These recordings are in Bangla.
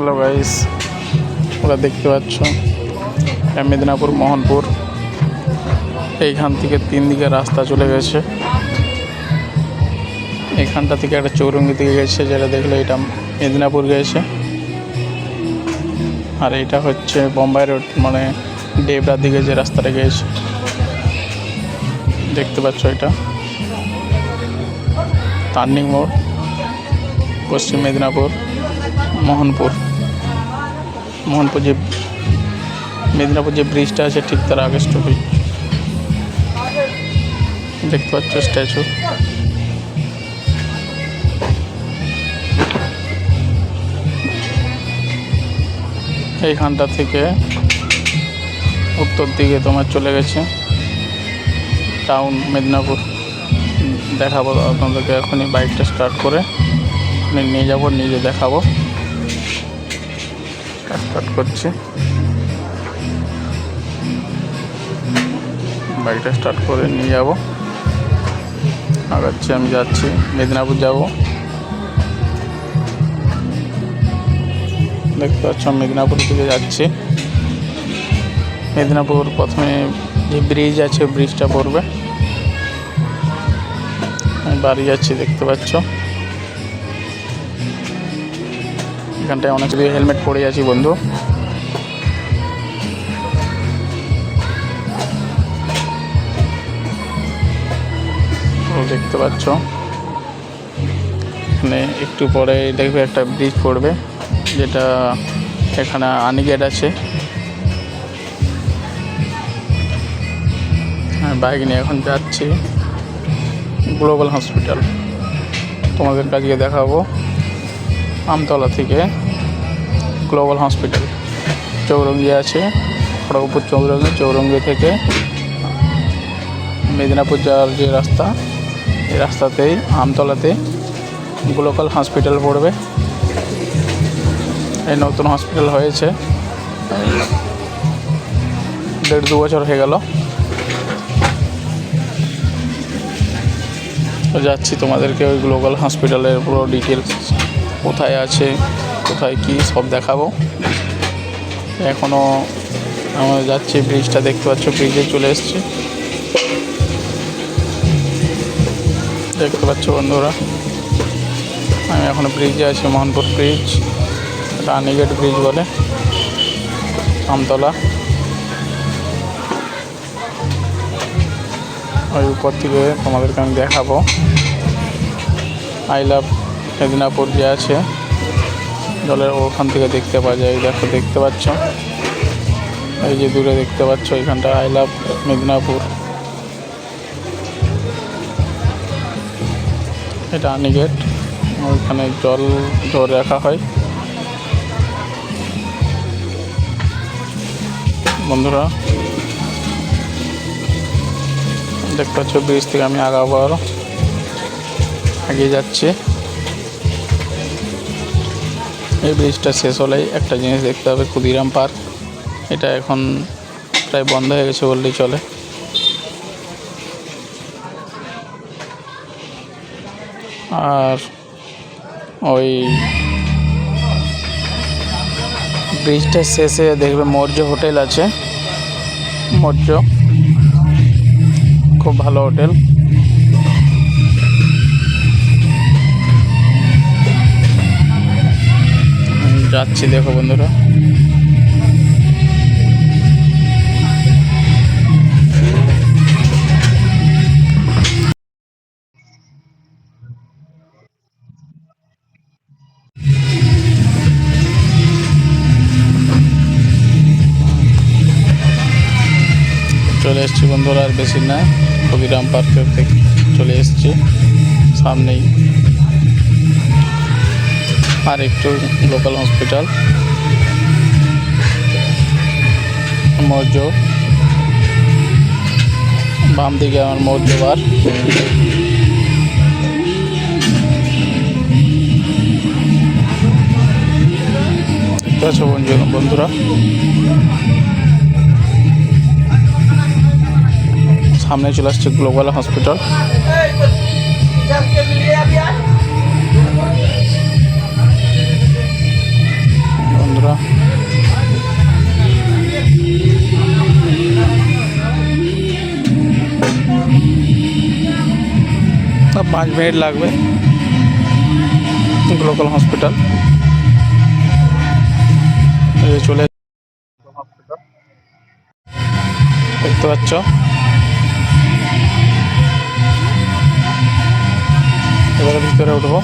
হ্যালো গাইস ওরা দেখতে পাচ্ছ মেদিনীপুর, মোহনপুর। এইখান থেকে তিন দিকে রাস্তা চলে গেছে। এখানটা থেকে একটা চৌরঙ্গি দিকে গেছে, যেটা দেখলে এটা মেদিনীপুর গেছে। আর এটা হচ্ছে বোম্বাই রোড মানে ডেবরার দিকে যে রাস্তাটা গেছে। দেখতে পাচ্ছ এটা। টার্নিং মোড়, পশ্চিম মেদিনীপুর, মোহনপুর। মোহনপুর যে মেদিনীপুর যে ব্রিজটা আছে ঠিক তার আগে স্টপেজ দেখতে পাচ্ছ স্ট্যাচু এইখানটা থেকে উত্তর দিকে তোমার চলে গেছে টাউন মেদিনীপুর। দেখাবো আপনাদেরকে এখনই বাইকটা স্টার্ট করে। নিয়ে যাব নিজে দেখাবো। স্টার্ট করছি। বাইকটা স্টার্ট করে নিয়ে যাব। আগাচ্ছি, আমি যাচ্ছি। মেদিনীপুর যাব। দেখতে পাচ্ছ মেদিনীপুর দিকে যাচ্ছি। মেদিনীপুর প্রথমে যে ব্রিজ আছে ব্রিজটা পড়বে। আমি বাড়ি যাচ্ছি, দেখতে পাচ্ছ। এখানটায় অনেক কিছু হেলমেট পরে আছি, বন্ধু। দেখতে পাচ্ছ। এখানে একটু পরে দেখবে একটা ব্রিজ পড়বে, যেটা এখানে আনিগেট আছে। বাইক নিয়ে এখন যাচ্ছি গ্লোবাল হসপিটাল তোমাদের কাছে দেখাবো আমতলা থেকে। গ্লোবাল হসপিটাল, চৌরঙ্গি আছে, খড়গপুর চৌরঙ্গি চৌরঙ্গি থেকে মেদিনীপুর যাওয়ার যে রাস্তা, এই রাস্তাতেই আমতলাতে গ্লোবাল হসপিটাল পড়বে। এই নতুন হসপিটাল হয়েছে। দেড় দু বছর হয়ে গেল। যাচ্ছি তোমাদেরকে ওই গ্লোবাল হসপিটালের পুরো ডিটেলস কোথায় আছে কোথায় কি সব দেখাবো। এখনও আমরা যাচ্ছি ব্রিজটা দেখতে পাচ্ছ ব্রিজে চলে এসেছি। দেখতে পাচ্ছ বন্ধুরা, আমি এখনও ব্রিজে আছি, মোহনপুর ব্রিজ রানীগেট ব্রিজ বলে, আমতলা। ওই উপর থেকে তোমাদেরকে আমি দেখাবো। আই লাভ মেদিনীপুর যে আছে। জলের ওখান থেকে দেখতে পাওয়া যায় দেখো দেখতে পাচ্ছ। এই যে দূরে দেখতে পাচ্ছ, এখানটা আই লাভ মেদিনীপুর। এটা আনিগেট ওইখানে জল ধরে রাখা হয়। বন্ধুরা, দেখতে পাচ্ছ, ব্রিজ থেকে আমি আগাবো আরও এগিয়ে যাচ্ছি। এই ব্রিজটা শেষ হলেই একটা জিনিস দেখতে হবে, ক্ষুদিরাম পার্ক। এটা এখন প্রায় বন্ধ হয়ে গেছে বললেই চলে। আর ওই ব্রিজটার শেষে দেখবে মৌর্য হোটেল আছে। মৌর্য। খুব ভালো হোটেল। যাচ্ছি, দেখো বন্ধুরা। চলে এসেছি বন্ধুরা, আর বেশি না। ক্ষুদিরাম পার্কের থেকে চলে এসেছি, সামনেই। আর একটু লোকাল হসপিটাল মৌর্য। বাম দিকে আমার মৌর্য বার বন্ধু বন্ধুরা সামনে চলে আসছে গ্লোবাল হসপিটাল পাঁচ মিনিট লাগবে লোকাল হসপিটাল চলে দেখতে পাচ্ছ এবারে ভিতরে উঠবো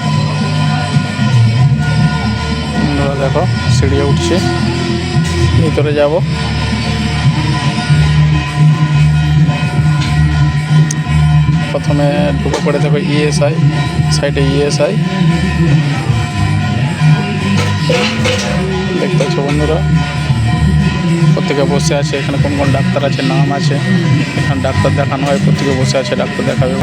দেখো সিঁড়িয়ে উঠছে ভিতরে যাব প্রথমে ঢুকে পড়ে দেখো ইএসআই সাইডে ইএসআই দেখতে পাচ্ছ বন্ধুরা, প্রত্যেকে বসে আছে, এখানে কোন কোন ডাক্তার আছে, নাম আছে। এখানে ডাক্তার দেখানো হয়, প্রত্যেকে বসে আছে, ডাক্তার দেখাবে।